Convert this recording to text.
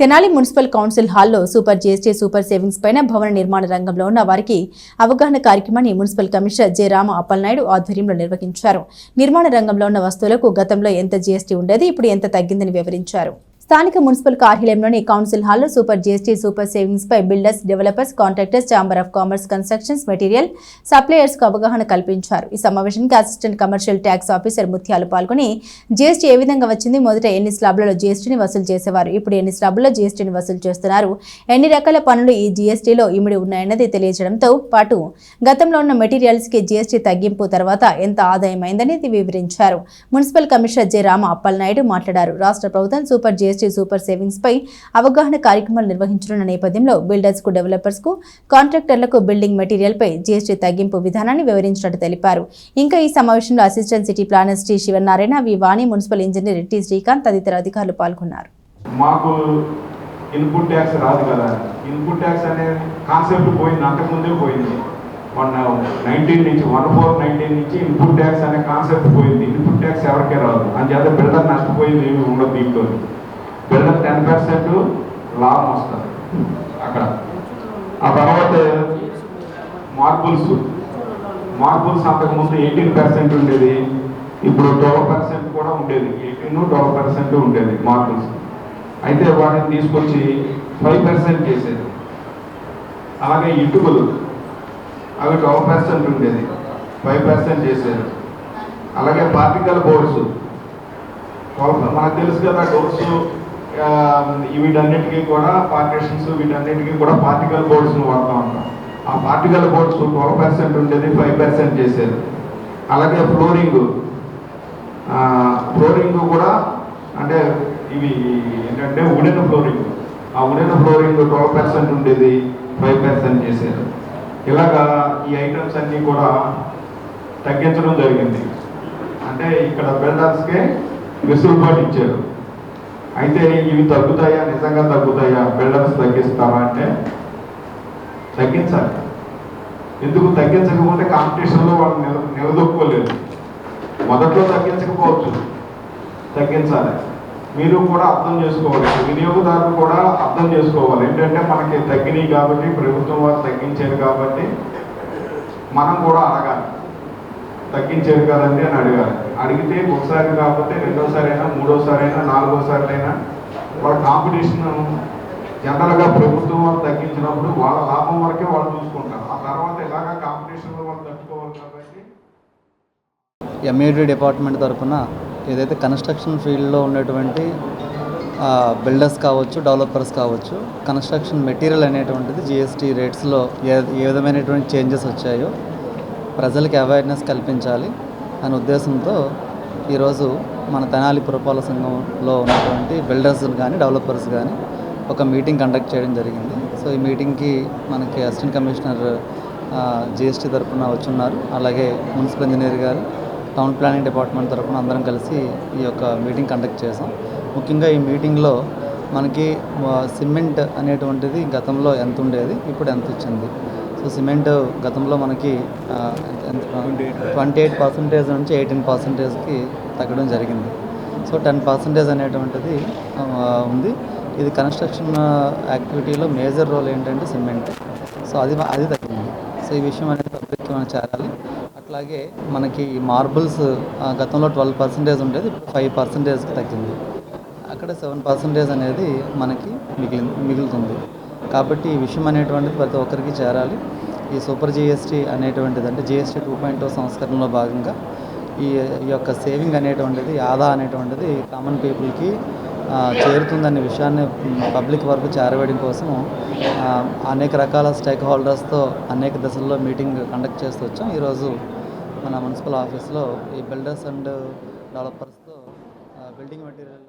Tenali municipal council హాల్లో super GST super savings పైన భవన నిర్మాణ రంగంలో ఉన్న వారికి అవగాహన కార్యక్రమాన్ని municipal commissioner J Rama Appalanaidu ఆధ్వర్యంలో నిర్వహించారు. నిర్మాణ రంగంలో ఉన్న వస్తువులకు గతంలో ఎంత జీఎస్టీ ఉండేది ఇప్పుడు ఎంత తగ్గిందని వివరించారు. స్థానిక మున్సిపల్ కార్యాలయంలోని కౌన్సిల్ హాల్లో super GST super savings pi builders developers contractors chamber of commerce constructions material సప్లయర్స్కు అవగాహన కల్పించారు. ఈ సమావేశానికి అసిస్టెంట్ కమర్షియల్ ట్యాక్స్ ఆఫీసర్ ముత్యాలు పాల్గొని జీఎస్టీ ఏ విధంగా వచ్చింది మొదట ఎన్ని స్లాబ్లలో జీఎస్టీని వసూలు చేసేవారు ఇప్పుడు ఎన్ని స్లాబ్లలో జీఎస్టీని వసూలు చేస్తున్నారు ఎన్ని రకాల పనులు ఈ జీఎస్టీలో ఇమిడి ఉన్నాయన్నది తెలియజేయడంతో పాటు గతంలో ఉన్న మెటీరియల్స్కి జీఎస్టీ తగ్గింపు తర్వాత ఎంత ఆదాయం అయిందని వివరించారు. Municipal commissioner J Rama Appalanaidu మాట్లాడారు. రాష్ట్ర ప్రభుత్వం సూపర్ జీఎస్టీ సూపర్ సేవింగ్స్ పై అవగాహన కార్యక్రమాలు నిర్వహించనున్న నేపథ్యంలో బిల్డర్స్కు డెవలపర్స్కు కాంట్రాక్టర్లకు బిల్డింగ్ మెటీరియల్ పై జీఎస్టీ తగ్గింపు విధానాన్ని వివరించినట్టు తెలిపారు. ఇంకా ఈ సమావేశంలో assistant city planner Shri Sivanarayana V Vani municipal engineer T Srikanth తదితర అధికారులు పాల్గొన్నారు. మాకు ఇన్పుట్ ట్యాక్స్ రాదు కదా. ఇన్పుట్ ట్యాక్స్ అనే కాన్సెప్ట్ పోయింది అంతకుముందే పోయింది. వన్ నైన్టీన్ నుంచి వన్ ఫోర్ నైన్టీన్ నుంచి ఇన్పుట్ ట్యాక్స్ అనే కాన్సెప్ట్ పోయింది. ఇన్పుట్ ట్యాక్స్ ఎవరికే రాదు. అని చేత బిల్డర్ నష్టపోయింది ఏమి ఉండదు దీంట్లో. బిల్డర్ టెన్ పర్సెంట్ లాభం వస్తుంది అక్కడ. ఆ తర్వాత మార్బుల్స్. మార్బుల్స్ అంతకుముందు ఎయిటీన్ పర్సెంట్ ఉండేది. ఇప్పుడు ట్వెల్వ్ పర్సెంట్ కూడా ఉండేది. ఎయిటీన్ ట్వెల్వ్ పర్సెంట్ ఉండేది మార్బుల్స్. అయితే వాటిని తీసుకొచ్చి ఫైవ్ పర్సెంట్ చేసేది. అలాగే ఇటుకలు. అవి ట్వెల్వ్ పర్సెంట్ ఉండేది. ఫైవ్ పర్సెంట్ చేశారు అలాగే పార్టికల్ బోర్డ్స్. మనకు తెలుసు కదా డోర్స్ వీటన్నిటికీ కూడా పార్టీషన్స్ వీటన్నిటికీ కూడా పార్టికల్ బోర్డ్స్ వాడుతూ ఉంటాం. ఆ పార్టికల్ బోర్డ్స్ ట్వెల్వ్ పర్సెంట్ ఉండేది ఫైవ్ పర్సెంట్ చేసేది. అలాగే ఫ్లోరింగ్ ఫ్లోరింగ్ కూడా అంటే ఇవి ఏంటంటే ఉడెన్ ఫ్లోరింగ్. ఆ ఉడెన్ ఫ్లోరింగ్ ట్వెల్వ్ పర్సెంట్ ఉండేది ఫైవ్ పర్సెంట్ చేశారు ఇలాగా ఈ ఐటమ్స్ అన్నీ కూడా తగ్గించడం జరిగింది. అంటే ఇక్కడ బిల్డర్స్కే వెసులుబాటు ఇచ్చారు. అయితే ఇవి తగ్గుతాయా? నిజంగా తగ్గుతాయా? బిల్డర్స్ తగ్గిస్తారా అంటే తగ్గించాలి. ఎందుకు? తగ్గించకపోతే కాంపిటీషన్లో వాళ్ళు నిల నిలదొక్కోలేదు మొదట్లో తగ్గించకపోవచ్చు. తగ్గించాలి. మీరు కూడా అర్థం చేసుకోవాలి. వినియోగదారులు కూడా అర్థం చేసుకోవాలి. ఏంటంటే మనకి తగ్గినాయి కాబట్టి ప్రభుత్వం వారు తగ్గించారు కాబట్టి మనం కూడా అడగాలి. తగ్గించారు కదండి అని అడిగారు. అడిగితే ఒకసారి కాకపోతే రెండోసారి అయినా మూడోసారి అయినా నాలుగోసారి అయినా వాళ్ళ కాంపిటీషన్ జనరల్గా ప్రభుత్వం వాళ్ళు తగ్గించినప్పుడు వాళ్ళ లాభం వరకే వాళ్ళు చూసుకుంటారు. ఆ తర్వాత ఇలాగా కాంపిటీషన్లో వాళ్ళు తట్టుకోవాలి కాబట్టి ఎంఏడి డిపార్ట్మెంట్ తరఫున ఏదైతే కన్స్ట్రక్షన్ ఫీల్డ్లో ఉండేటువంటి బిల్డర్స్ కావచ్చు డెవలపర్స్ కావచ్చు కన్స్ట్రక్షన్ మెటీరియల్ అనేటువంటిది జిఎస్టీ రేట్స్లో ఏ ఏ విధమైనటువంటి చేంజెస్ వచ్చాయో ప్రజలకి అవేర్నెస్ కల్పించాలి అనే ఉద్దేశంతో ఈరోజు మన తెనాలి పురపాలక సంఘంలో ఉన్నటువంటి బిల్డర్స్ కానీ డెవలపర్స్ కానీ ఒక మీటింగ్ కండక్ట్ చేయడం జరిగింది. సో ఈ మీటింగ్కి మనకి అసిస్టెంట్ కమిషనర్ జిఎస్టీ తరఫున వచ్చున్నారు. అలాగే మున్సిపల్ ఇంజనీర్ గారు టౌన్ ప్లానింగ్ డిపార్ట్మెంట్ తరఫున అందరం కలిసి ఈ యొక్క మీటింగ్ కండక్ట్ చేసాం ముఖ్యంగా ఈ మీటింగ్లో మనకి సిమెంట్ అనేటువంటిది గతంలో ఎంత ఉండేది ఇప్పుడు ఎంత వచ్చింది సో సిమెంట్ గతంలో మనకి ట్వంటీ ఎయిట్ పర్సెంటేజ్ నుంచి ఎయిటీన్ పర్సెంటేజ్కి తగ్గడం జరిగింది. సో టెన్ పర్సెంటేజ్ అనేటువంటిది ఉంది. ఇది కన్స్ట్రక్షన్ యాక్టివిటీలో మేజర్ రోల్ ఏంటంటే సిమెంట్. సో అది అది తగ్గింది. సో ఈ విషయం అనేది పబ్లిక్కి మనం చేరాలి. అట్లాగే మనకి మార్బుల్స్ గతంలో ట్వెల్వ్ పర్సెంటేజ్ ఉండేది ఇప్పుడు ఫైవ్ పర్సెంటేజ్కి తగ్గింది. అక్కడ సెవెన్ పర్సెంటేజ్ అనేది మనకి మిగిలి మిగులుతుంది. కాబట్టి ఈ విషయం అనేటువంటిది ప్రతి ఒక్కరికి చేరాలి. ఈ సూపర్ జిఎస్టీ అనేటువంటిది అంటే జిఎస్టీ టూ పాయింట్ సంస్కరణలో భాగంగా ఈ ఈ యొక్క సేవింగ్ అనేటువంటిది ఆదా అనేటువంటిది కామన్ పీపుల్కి చేరుతుందనే విషయాన్ని పబ్లిక్ వరకు చేరవేయడం కోసం అనేక రకాల స్టేక్ హోల్డర్స్తో అనేక దశల్లో మీటింగ్ కండక్ట్ చేస్తూ వచ్చాం. ఈరోజు మన మున్సిపల్ ఆఫీస్లో ఈ బిల్డర్స్ అండ్ డెవలపర్స్తో బిల్డింగ్ మెటీరియల్